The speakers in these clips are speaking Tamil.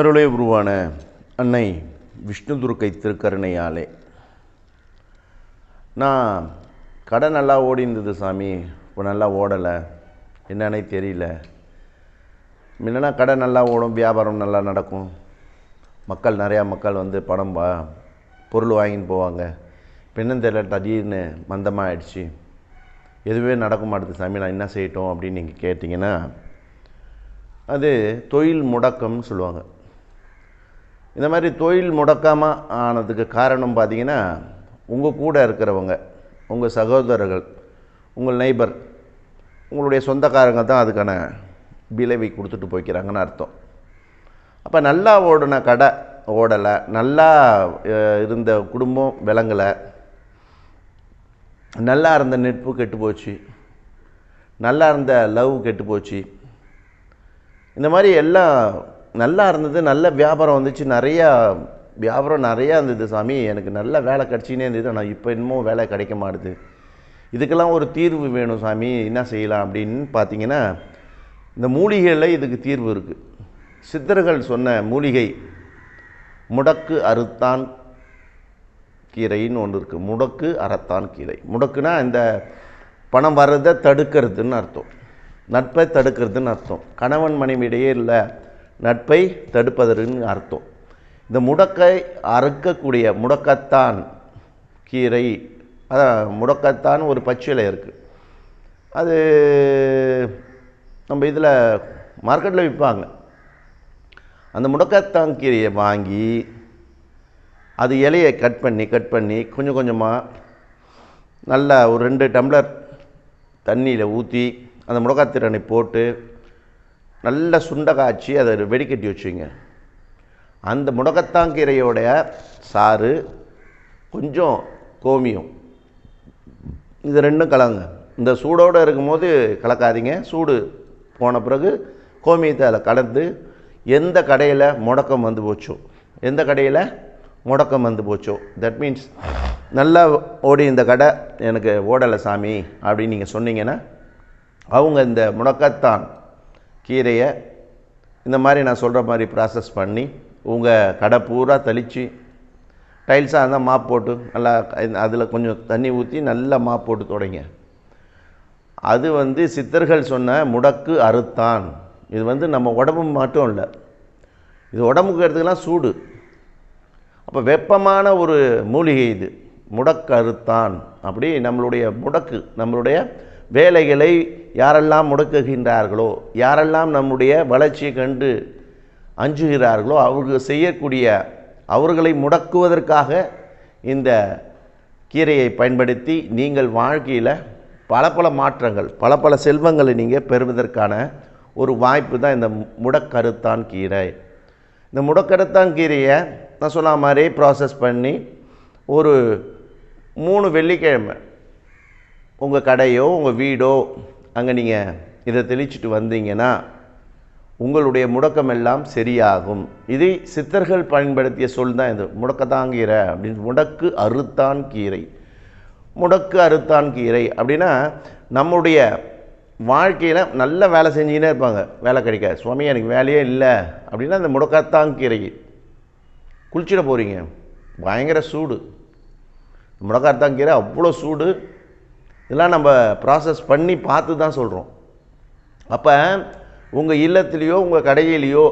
அருளே உருவான அன்னை விஷ்ணு துர்க்கை திருக்கருணையாலே. நான் கடை நல்லா ஓடி இருந்தது சாமி. இப்போ நல்லா ஓடலை. என்னன்னே தெரியல. முன்னனா கடை நல்லா ஓடும் வியாபாரம் நல்லா நடக்கும். மக்கள் நிறையா மக்கள் வந்து பணம் வா பொருள் வாங்கின்னு போவாங்க. இப்போ தெரியல திடீர்னு மந்தமாக ஆயிடுச்சு எதுவே நடக்க மாட்டேது சாமி. நான் என்ன செய்யட்டும் அப்படின்னு நீங்கள் கேட்டிங்கன்னா அது தொழில் முடக்கம்னு சொல்லுவாங்க. இந்த மாதிரி தொழில் முடக்காமல் ஆனதுக்கு காரணம் பார்த்தீங்கன்னா உங்கள் கூட இருக்கிறவங்க உங்கள் சகோதரர்கள் உங்கள் நெய்பர் உங்களுடைய சொந்தக்காரங்க தான் அதுக்கான விளைவை கொடுத்துட்டு போய்க்கிறாங்கன்னு அர்த்தம். அப்போ நல்லா ஓடின கடை ஓடலை நல்லா இருந்த குடும்பம் விளங்கலை நல்லா இருந்த நெட்பு கெட்டு போச்சு நல்லா இருந்த லவ் கெட்டு போச்சு. இந்த மாதிரி எல்லாம் நல்லா இருந்தது நல்ல வியாபாரம் வந்துச்சு. நிறையா வியாபாரம் நிறையா இருந்தது சாமி. எனக்கு நல்ல வேலை கிடச்சினே இருந்தது. ஆனால் இப்போ இன்னமும் வேலை கிடைக்க மாட்டுது. இதுக்கெல்லாம் ஒரு தீர்வு வேணும் சாமி. என்ன செய்யலாம் அப்படின்னு பார்த்தீங்கன்னா இந்த மூலிகையில் இதுக்கு தீர்வு இருக்குது சித்தர்கள் சொன்ன மூலிகை முடக்கு அறுத்தான் கீரைன்னு ஒன்று இருக்குது முடக்கு அறத்தான் கீரை. முடக்குனா இந்த பணம் வர்றதை தடுக்கிறதுன்னு அர்த்தம். நட்பை தடுக்கிறதுன்னு அர்த்தம். கணவன் மனைவியிடையே இல்லை நட்பை தடுப்பதற்குன்னு அர்த்தம். இந்த முடக்கை அறுக்கக்கூடிய முடக்கத்தான் கீரை அதான் முடக்கத்தான் ஒரு பச்சிலை இருக்குது அது நம்ம இதில் மார்க்கெட்டில் விற்பாங்க அந்த முடக்கத்தான் கீரையை வாங்கி அது இலையை கட் பண்ணி கட் பண்ணி கொஞ்சம் கொஞ்சமாக நல்லா ஒரு ரெண்டு டம்ளர் தண்ணியில் ஊற்றி அந்த முடக்கத்திறனை போட்டு நல்லா சுண்டை காய்ச்சி அதை வெடிக்கட்டி வச்சுங்க. அந்த முடக்கத்தாங்கீரையோடைய சாறு கொஞ்சம் கோமியம். இது ரெண்டும் கலங்க. இந்த சூடோடு இருக்கும்போது கலக்காதீங்க. சூடு போன பிறகு கோமியத்தை அதில் கலந்து எந்த கடையில் முடக்கம் வந்து போச்சோ எந்த கடையில் முடக்கம் வந்து போச்சோ தட் மீன்ஸ் நல்லா ஓடி இந்த கடை எனக்கு ஓடலை சாமி அப்படின்னு நீங்கள் சொன்னீங்கன்னா அவங்க இந்த முடக்கத்தான் கீரையை இந்த மாதிரி நான் சொல்கிற மாதிரி ப்ராசஸ் பண்ணி உங்கள் கடை பூரா தெளித்து டைல்ஸாக இருந்தால் மாப் போட்டு நல்லா அதில் கொஞ்சம் தண்ணி ஊற்றி நல்லா மாப் போட்டு தொடங்க. அது வந்து சித்தர்கள் சொன்ன முடக்கு அறுத்தான். இது வந்து நம்ம உடம்பு மட்டும் இல்லை. இது உடம்புக்கு எடுத்துக்கலாம் சூடு. அப்போ வெப்பமான ஒரு மூலிகை இது. முடக்கு அறுத்தான். அப்படி நம்மளுடைய முடக்கு நம்மளுடைய வேலைகளை யாரெல்லாம் முடக்குகின்றார்களோ யாரெல்லாம் நம்முடைய வளர்ச்சியை கண்டு அஞ்சுகிறார்களோ அவர்கள் செய்யக்கூடிய அவர்களை முடக்குவதற்காக இந்த கீரையை பயன்படுத்தி நீங்கள் வாழ்க்கையில் பல பல மாற்றங்கள் பல பல செல்வங்களை நீங்கள் பெறுவதற்கான ஒரு வாய்ப்பு தான் இந்த முடக்கருத்தான் கீரை. இந்த முடக்கருத்தான் கீரையை நான் சொன்ன மாதிரி ப்ராசஸ் பண்ணி ஒரு மூணு வெள்ளிக்கிழமை உங்கள் கடையோ உங்கள் வீடோ அங்கே நீங்கள் இதை தெளிச்சிட்டு வந்தீங்கன்னா உங்களுடைய முடக்கம் எல்லாம் சரியாகும். இதை சித்தர்கள் பயன்படுத்திய சொல் தான் இது. முடக்கத்தாங்கீரை அப்படின்னு முடக்கு அறுத்தான் கீரை. முடக்கு அறுத்தான் கீரை அப்படின்னா நம்முடைய வாழ்க்கையில் நல்ல வேலை செஞ்சுக்கினே இருப்பாங்க. வேலை கிடைக்க. சுவாமி எனக்கு வேலையே இல்லை அப்படின்னா அந்த முடக்கத்தான் கீரை. குளிச்சிட போகிறீங்க பயங்கர சூடு. முடக்கத்தான் கீரை அவ்வளோ சூடு. இதெல்லாம் நம்ம ப்ராசஸ் பண்ணி பார்த்து தான் சொல்கிறோம் அப்போ உங்கள் இல்லத்துலேயோ உங்கள் கடையிலையோ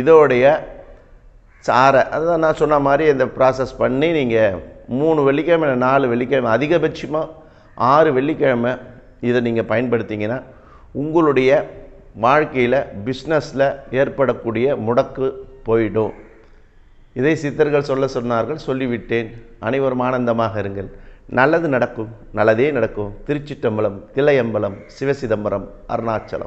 இதோடைய சாரை அதுதான் நான் சொன்ன மாதிரி இந்த ப்ராசஸ் பண்ணி நீங்கள் மூணு வெள்ளிக்கிழமை இல்லை நாலு வெள்ளிக்கிழமை அதிகபட்சமாக ஆறு வெள்ளிக்கிழமை இதை நீங்கள் பயன்படுத்திங்கன்னா உங்களுடைய வாழ்க்கையில் பிஸ்னஸில் ஏற்படக்கூடிய முடக்கு போயிடும். இதை சித்தர்கள் சொல்ல சொன்னார்கள் சொல்லிவிட்டேன். அனைவரும் ஆனந்தமாக இருங்கள். நல்லது நடக்கும் நல்லதே நடக்கும். திருச்சிற்றம்பலம் தில்லையம்பலம் சிவசிதம்பரம் அருணாச்சலம்.